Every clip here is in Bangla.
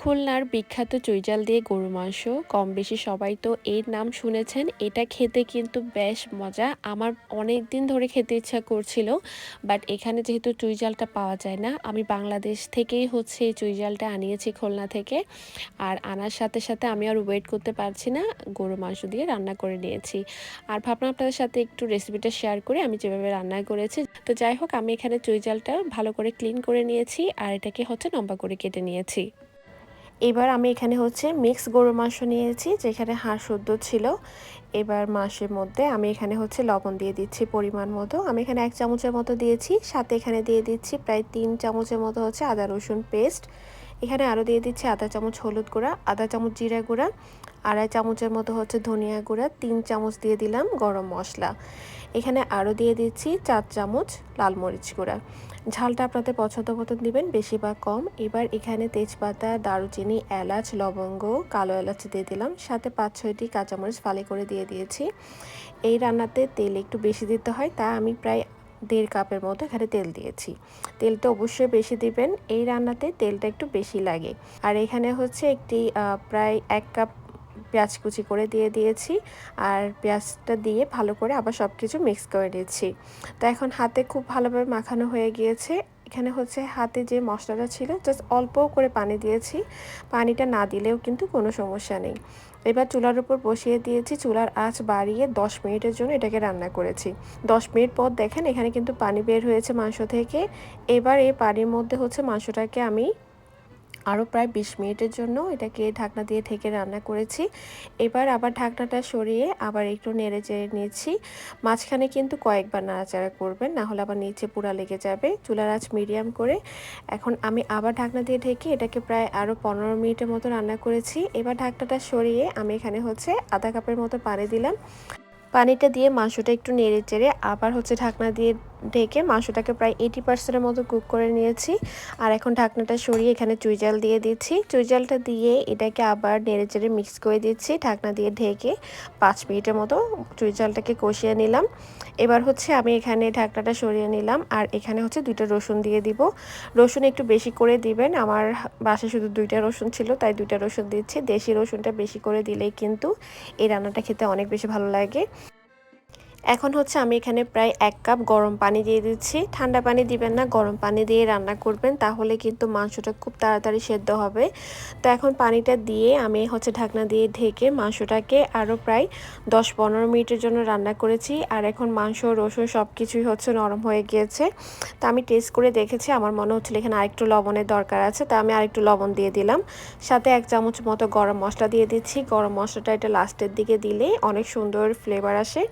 খুলনার বিখ্যাত চুইজাল দিয়ে গরু মাংস। কম বেশি সবাই তো এর নাম শুনেছেন। এটা খেতে কিন্তু বেশ মজা। আমার অনেক দিন ধরে খেতে ইচ্ছা করছিল, বাট এখানে যেহেতু চুইজালটা পাওয়া যায় না, আমি বাংলাদেশ থেকেই হচ্ছে এই চুইজালটা আনিয়েছি খুলনা থেকে। আর আনার সাথে সাথে আমি আর ওয়েট করতে পারছি না, গরু মাংস দিয়ে রান্না করে নিয়েছি। আর ভাবলাম আপনাদের সাথে একটু রেসিপিটা শেয়ার করে, আমি যেভাবে রান্না করেছি। তো যাই হোক, আমি এখানে চুইজালটা ভালো করে ক্লিন করে নিয়েছি, আর এটাকে হচ্ছে লম্বা করে কেটে নিয়েছি। এবার আমি এখানে হচ্ছে মিক্স গরুর মাংস নিয়েছি, যেখানে হাঁস শুদ্ধ ছিল। এবার মাসের মধ্যে আমি এখানে হচ্ছে লবণ দিয়ে দিচ্ছি পরিমাণ মতো। আমি এখানে এক চামচের মতো দিয়েছি, সাথে এখানে দিয়ে দিচ্ছি প্রায় তিন চামচের মতো হচ্ছে আদা রসুন পেস্ট এখানে আরও দিয়ে দিচ্ছি আধা চামচ হলুদ গুঁড়া, আধা চামচ জিরা গুঁড়া, আড়াই চামচের মতো হচ্ছে ধনিয়া গুঁড়া, তিন চামচ দিয়ে দিলাম গরম মশলা। এখানে আরও দিয়ে দিচ্ছি চার চামচ লাল মরিচ গুঁড়া। ঝালটা আপনাদের পছন্দ মতন দিবেন, বেশি বা কম। এবার এখানে তেজপাতা, দারুচিনি, এলাচ, লবঙ্গ, কালো এলাচ দিয়ে দিলাম। সাথে পাঁচ ছয়টি কাঁচামরিচ ফালি করে দিয়ে দিয়েছি। এই রান্নাতে তেল একটু বেশি দিতে হয়, তা আমি প্রায় দেড় কাপের মতো এখানে তেল দিয়েছি। তেলটা অবশ্যই বেশি দিবেন, এই রান্নাতে তেলটা একটু বেশি লাগে। আর এখানে হচ্ছে একটি প্রায় এক কাপ পেঁয়াজ কুচি করে দিয়ে দিয়েছি। আর পেঁয়াজটা দিয়ে ভালো করে আবার সব কিছু মিক্স করে নিচ্ছি। তো এখন হাতে খুব ভালোভাবে মাখানো হয়ে গিয়েছে। এখানে হচ্ছে হাতে যে মশলাটা ছিল জাস্ট অল্প করে পানি দিয়েছি। পানিটা না দিলেও কিন্তু কোনো সমস্যা নেই। এবার চুলার উপর বসিয়ে দিয়েছি, চুলার আঁচ বাড়িয়ে দশ মিনিটের জন্য এটাকে রান্না করেছি। দশ মিনিট পর দেখেন এখানে কিন্তু পানি বের হয়েছে মাংস থেকে। এবার এই পানির মধ্যে হচ্ছে মাংসটাকে আমি আরও প্রায় বিশ মিনিটের জন্য এটাকে ঢাকনা দিয়ে ঢেকে রান্না করেছি। এবার আবার ঢাকনাটা সরিয়ে আবার একটু নেড়ে চেড়ে নিয়েছি মাঝখানে কিন্তু কয়েকবার নাড়াচাড়া করবেন, না হলে আবার নিচে পুরা লেগে যাবে। চুলার আঁচ মিডিয়াম করে এখন আমি আবার ঢাকনা দিয়ে ঢেকে এটাকে প্রায় আরও পনেরো মিনিটের মতো রান্না করেছি। এবার ঢাকনাটা সরিয়ে আমি এখানে হচ্ছে আধা কাপের মতো পানি দিলাম। পানিটা দিয়ে মাংসটা একটু নেড়ে চেড়ে আবার হচ্ছে ঢাকনা দিয়ে ঢেকে মাংসটাকে প্রায় এইটি পার্সেন্টের মতো কুক করে নিয়েছি। আর এখন ঢাকনাটা সরিয়ে এখানে চুইজাল দিয়ে দিচ্ছি। চুইজালটা দিয়ে এটাকে আবার নেড়ে চেড়ে মিক্স করে দিচ্ছি ঢাকনা দিয়ে ঢেকে পাঁচ মিনিটের মতো চুইজালটাকে কষিয়ে নিলাম। এবার হচ্ছে আমি এখানে ঢাকনাটা সরিয়ে নিলাম আর এখানে হচ্ছে দুইটা রসুন দিয়ে দিব। রসুন একটু বেশি করে দিবেন। আমার বাসায় শুধু দুইটা রসুন ছিল, তাই দুইটা রসুন দিচ্ছি। দেশি রসুনটা বেশি করে দিলেই কিন্তু এই রান্নাটা খেতে অনেক বেশি ভালো লাগে। এখন হচ্ছে আমি এখানে প্রায় এক কাপ গরম পানি দিয়ে দিচ্ছি। ঠান্ডা পানি দিবেন না, গরম পানি দিয়ে রান্না করবেন, তাহলে কিন্তু মাংসটা খুব তাড়াতাড়ি সেদ্ধ হবে। তো এখন পানিটা দিয়ে আমি হচ্ছে ঢাকনা দিয়ে ঢেকে মাংসটাকে আরও প্রায় দশ পনেরো মিনিটের জন্য রান্না করেছি। আর এখন মাংস, রসুন সব কিছুই হচ্ছে নরম হয়ে গিয়েছে। তা আমি টেস্ট করে দেখেছি, আমার মনে হচ্ছিল এখানে আরেকটু লবণের দরকার আছে, তা আমি আরেকটু লবণ দিয়ে দিলাম। সাথে এক চামচ মতো গরম মশলা দিয়ে দিচ্ছি। গরম মশলাটা এটা লাস্টের দিকে দিলে অনেক সুন্দর ফ্লেভার আসে।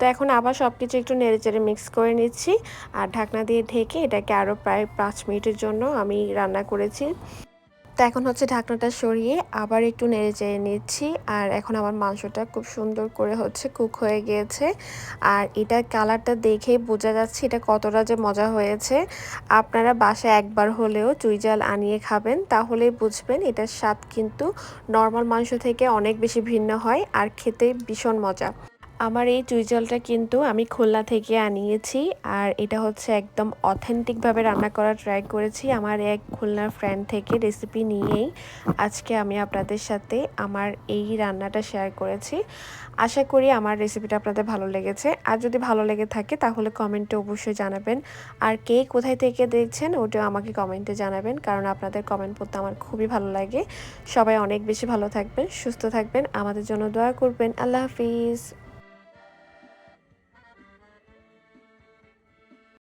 তো এখন আবার সব কিছু একটু নেড়ে চেড়ে মিক্স করে নিচ্ছি। আর ঢাকনা দিয়ে ঢেকে এটাকে আরও প্রায় পাঁচ মিনিটের জন্য আমি রান্না করেছি। তো এখন হচ্ছে ঢাকনাটা সরিয়ে আবার একটু নেড়ে চেড়ে নিচ্ছি। আর এখন আমার মাংসটা খুব সুন্দর করে হচ্ছে কুক হয়ে গিয়েছে। আর এটা কালারটা দেখেই বোঝা যাচ্ছে এটা কতটা যে মজা হয়েছে। আপনারা বাসায় একবার হলেও চুইজাল আনিয়ে খাবেন, তাহলেই বুঝবেন এটার স্বাদ কিন্তু নর্মাল মাংস থেকে অনেক বেশি ভিন্ন হয় আর খেতে ভীষণ মজা। আমার এই চুইজলটা কিন্তু আমি খুলনা থেকে আনিয়েছি, আর এটা হচ্ছে একদম অথেন্টিকভাবে রান্না করার ট্রাই করেছি। আমার এক খুলনার ফ্রেন্ড থেকে রেসিপি নিয়েই আজকে আমি আপনাদের সাথে আমার এই রান্নাটা শেয়ার করেছি। আশা করি আমার রেসিপিটা আপনাদের ভালো লেগেছে। আর যদি ভালো লেগে থাকে তাহলে কমেন্টে অবশ্যই জানাবেন। আর কে কোথায় থেকে দেখছেন ওটাও আমাকে কমেন্টে জানাবেন, কারণ আপনাদের কমেন্ট পড়তে আমার খুবই ভালো লাগে। সবাই অনেক বেশি ভালো থাকবেন, সুস্থ থাকবেন। আমাদের জন্য দোয়া করবেন। আল্লাহ হাফিজ।